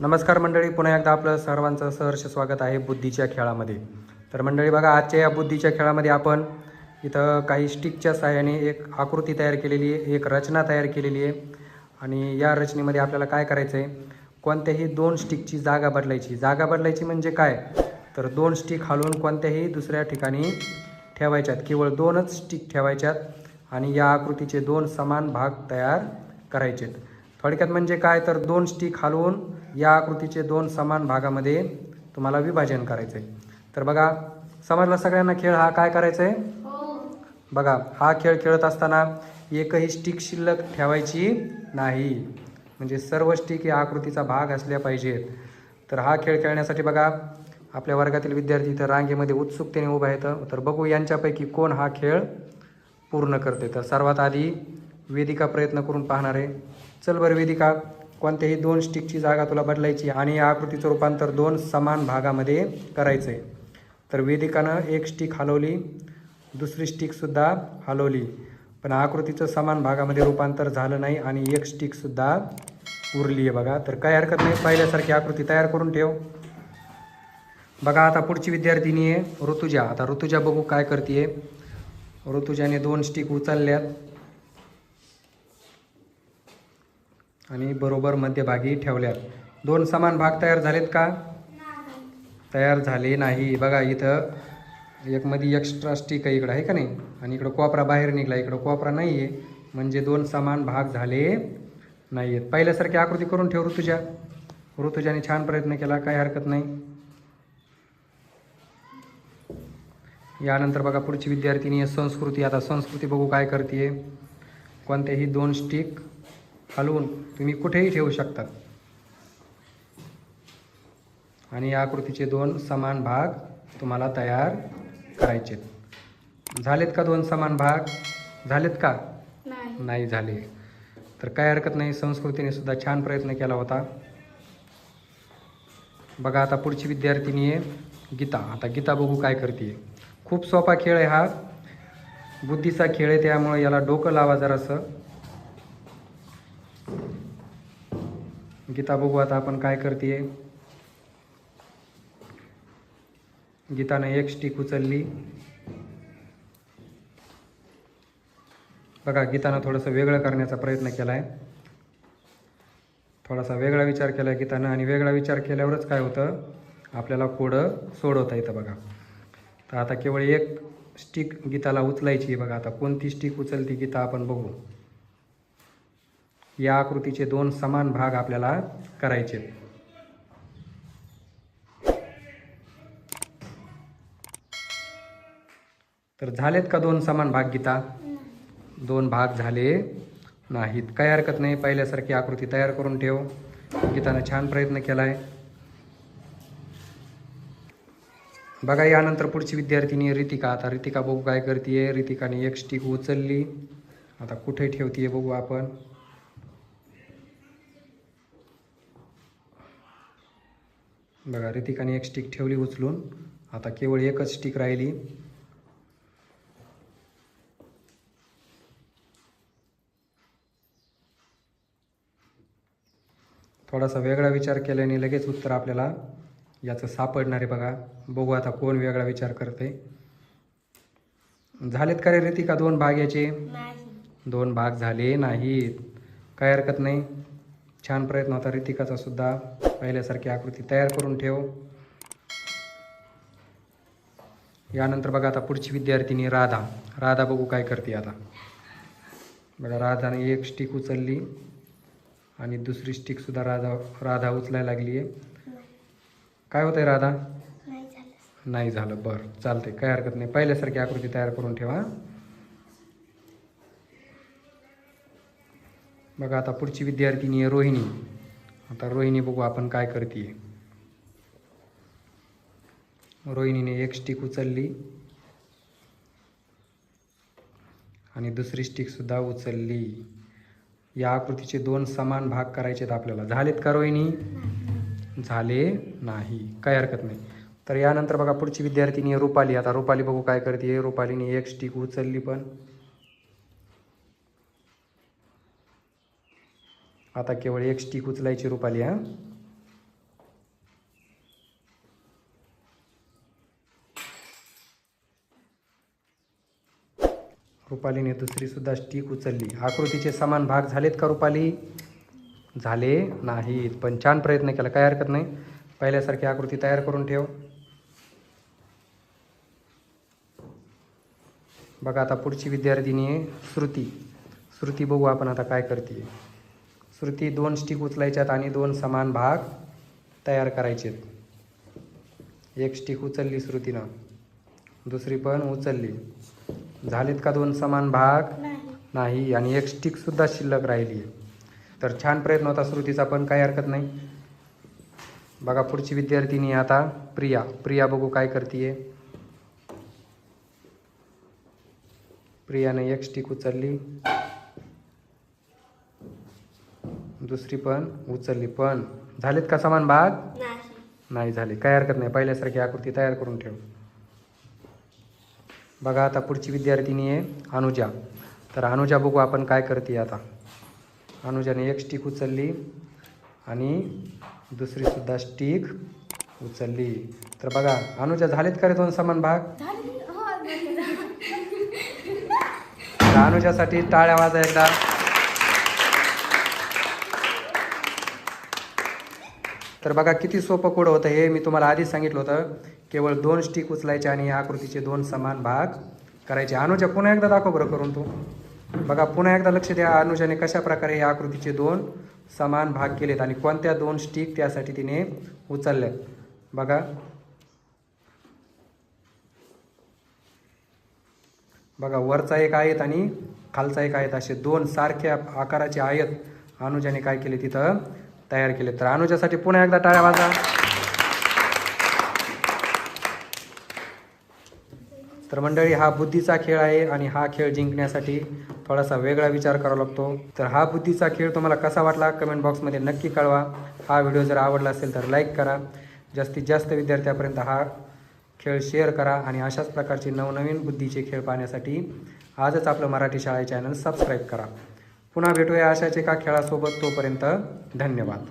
नमस्कार मंडळी पुन्हा एकदा आपलं सर्वांचं सहर्ष स्वागत आहे बुद्धीच्या खेळामध्ये. तर मंडळी बघा आजच्या या बुद्धीच्या खेळामध्ये आपण इथं काही स्टिकच्या सहाय्याने एक आकृती तयार केलेली आहे एक रचना तयार केलेली आहे. आणि या रचनेमध्ये आपल्याला काय करायचं आहे कोणत्याही दोन स्टिकची जागा बदलायची. जागा बदलायची म्हणजे काय? तर दोन स्टिक हलवून कोणत्याही दुसऱ्या ठिकाणी ठेवायच्यात. केवळ दोनच स्टिक ठेवायच्यात आणि या आकृतीचे दोन समान भाग तयार करायचेत. थोडक्यात म्हणजे काय तर दोन स्टिक हलवून या आकृतीचे दोन समान भागामध्ये तुम्हाला विभाजन करायचं आहे तर बघा समजला सगळ्यांना खेळ हा काय करायचा आहे बघा हा खेळ खेळत असताना एकही स्टिक शिल्लक ठेवायची नाही. म्हणजे सर्व स्टिक या आकृतीचा भाग असल्या पाहिजेत. तर हा खेळ खेळण्यासाठी बघा आपल्या वर्गातील विद्यार्थी इथं रांगेमध्ये उत्सुकतेने उभा आहेत. तर बघू यांच्यापैकी कोण हा खेळ पूर्ण करते तर सर्वात आधी वेदिका प्रयत्न करून पाहणार आहे. चल बरं वेदिका कोणत्याही दोन स्टिकची जागा तुला बदलायची आणि या आकृतीचं रूपांतर दोन समान भागामध्ये करायचं आहे तर वेदिकानं एक स्टिक हलवली दुसरी स्टिकसुद्धा हलवली. पण आकृतीचं समान भागामध्ये रूपांतर झालं नाही आणि एक स्टिकसुद्धा उरली आहे बघा. तर काय हरकत नाही पहिल्यासारखी आकृती तयार करून ठेव. बघा आता पुढची विद्यार्थिनी आहे ऋतुजा. आता ऋतुजा बघू काय करते ऋतुजाने दोन स्टिक उचलल्यात. आणि बरोबर मध्यभागी ठेवल्यात. दोन समान भाग तयार झालेत का? तयार झाले नाही. बघा इथं एक मध्ये एक्स्ट्रा स्टिक आहे इकडं आहे का नाही? आणि इकडं कोपरा बाहेर निघला इकडं कोपरा नाही आहे म्हणजे दोन समान भाग झाले नाही आहेत पहिल्यासारखी आकृती करून ठेव ऋतुजा. ऋतुजाने छान प्रयत्न केला काही हरकत नाही. यानंतर बघा पुढची विद्यार्थिनी आहे संस्कृती. आता संस्कृती बघू काय करते कोणत्याही दोन स्टिक हलवून तुम्ही कुठेही ठेवू शकतात आणि या आकृतीचे दोन समान भाग तुम्हाला तयार करायचे. झालेत का दोन समान भाग? झालेत का? नाही. नाही झाले. तर काय हरकत नाही संस्कृतीने सुद्धा छान प्रयत्न केला होता. बघा आता पुढची विद्यार्थिनी आहे गीता. आता गीता बघू काय करते खूप सोपा खेळ आहे हा. बुद्धीचा खेळ आहे त्यामुळे याला डोकं लावा जरासं. गीता बघू आता आपण काय करते गीतानं एक स्टिक उचलली. बघा गीतानं थोडंसं वेगळं करण्याचा प्रयत्न केला आहे थोडासा वेगळा विचार केला आहे गीतानं आणि वेगळा विचार केल्यावरच काय होतं? आपल्याला कोडं सोडवता येतं बघा. तर आता केवळ एक स्टिक गीताला उचलायची बघा. आता कोणती स्टिक उचलती गीता आपण बघू. या आकृतीचे दोन समान भाग आपल्याला करायचे. तर झालेत का दोन समान भाग गीता? दोन भाग झाले नाहीत. काही हरकत नाही पहिल्यासारखी आकृती तयार करून ठेव. गीतानं छान प्रयत्न केला आहे बघा यानंतर पुढची विद्यार्थिनी आहे रितिका. आता रितिका बघू काय करते रितिकाने एक स्टिक उचलली. आता कुठे ठेवतीये बघू आपण. बघा रितिकाने एक स्टिक ठेवली उचलून. आता केवळ एकच स्टिक राहिली. थोडासा वेगळा विचार केल्याने लगेच उत्तर आपल्याला याचं सापडणार आहे बघा. बघू आता कोण वेगळा विचार करते. झालेत का रे रितिका दोन भाग याचे? दोन भाग झाले नाहीत. काय हरकत नाही. छान प्रयत्न होता रितिकाचा सुद्धा. पहिल्यासारखी आकृती तयार करून ठेव. यानंतर बघा आता पुढची विद्यार्थिनी राधा. राधा बघू काय करते आता. बघा राधाने एक स्टिक उचलली आणि दुसरी स्टिकसुद्धा राधा राधा उचलायला लागली आहे. काय होतंय राधा? नाही झालं. नाही झालं. बरं चालतंय. काय हरकत नाही. पहिल्यासारखी आकृती तयार करून ठेवा बघा आता पुढची विद्यार्थिनी आहे रोहिणी. आता रोहिणी बघू आपण काय करते रोहिणीने एक स्टिक उचलली. आणि दुसरी स्टिकसुद्धा उचलली. या आकृतीचे दोन समान भाग करायचे आहेत आपल्याला. झालेत का रोहिणी? झाले नाही. काही हरकत नाही. तर यानंतर बघा पुढची विद्यार्थिनी आहे रुपाली. आता रुपाली बघू काय करते रुपालीने एक स्टिक उचलली पण. आता केवळ एक स्टिक उचलायची रुपाली हा? रुपालीने दुसरीसुद्धा स्टिक उचलली आकृतीचे समान भाग झालेत का रुपाली? झाले नाहीत. पण छान प्रयत्न केला. काय हरकत नाही. पहिल्यासारखी आकृती तयार करून ठेव. बघा आता पुढची विद्यार्थिनी आहे श्रुती. श्रुती बघू आपण आता काय करते श्रुती दोन स्टिक उचलायच्यात आणि दोन समान भाग तयार करायचेत. एक स्टिक उचलली श्रुतीनं दुसरी पण उचलली. झालेत का दोन समान भाग? नाही. आणि एक स्टिकसुद्धा शिल्लक राहिली तर छान प्रयत्न होता श्रुतीचा पण काही हरकत नाही. बघा पुढची विद्यार्थिनी आता प्रिया. प्रिया बघू काय करते प्रियाने एक स्टिक उचलली. दुसरी पण उचलली पण. झालेत का समान भाग? नाही. नाही झाले. काय हरकत नाही. पहिल्यासारखी आकृती तयार करून ठेव. बघा आता पुढची विद्यार्थिनी आहे अनुजा. तर अनुजा बघू आपण काय करते आता. अनुजाने एक स्टिक उचलली आणि दुसरीसुद्धा स्टिक उचलली. तर बघा अनुजा झालेत का रे दोन समान भाग? हो. तर अनुजासाठी टाळ्या वाजा एकदा. तर बघा किती सोपं कोड होतं हे मी तुम्हाला आधीच सांगितलं होतं. केवळ दोन स्टिक उचलायचे आणि या आकृतीचे दोन समान भाग करायचे. अनुजा पुन्हा एकदा दाखव बरं करून तू. बघा पुन्हा एकदा लक्ष द्या अनुजाने कशा प्रकारे या आकृतीचे दोन समान भाग केलेत आणि कोणत्या दोन स्टिक त्यासाठी तिने उचलल्यात. बघा. बघा वरचा एक आयत आणि खालचा एक आयत असे दोन सारख्या आकाराचे आयत अनुजाने काय केले तिथं? तयार केले तर अनुजासाठी पुन्हा एकदा टाळ्या वाजा. तर मंडळी हा बुद्धीचा खेळ आहे आणि हा खेळ जिंकण्यासाठी थोडासा वेगळा विचार करावा लागतो. तर हा बुद्धीचा खेळ तुम्हाला कसा वाटला? कमेंट बॉक्समध्ये नक्की कळवा. हा व्हिडिओ जर आवडला असेल तर लाईक करा. जास्तीत जास्त विद्यार्थ्यापर्यंत हा खेळ शेअर करा आणि अशाच प्रकारचे नवनवीन बुद्धीचे खेळ पाहण्यासाठी आजच आपलं मराठी शाळा चॅनल सबस्क्राईब करा. पुन्हा भेटूया अशाच एका खेळासोबत तोपर्यंत धन्यवाद.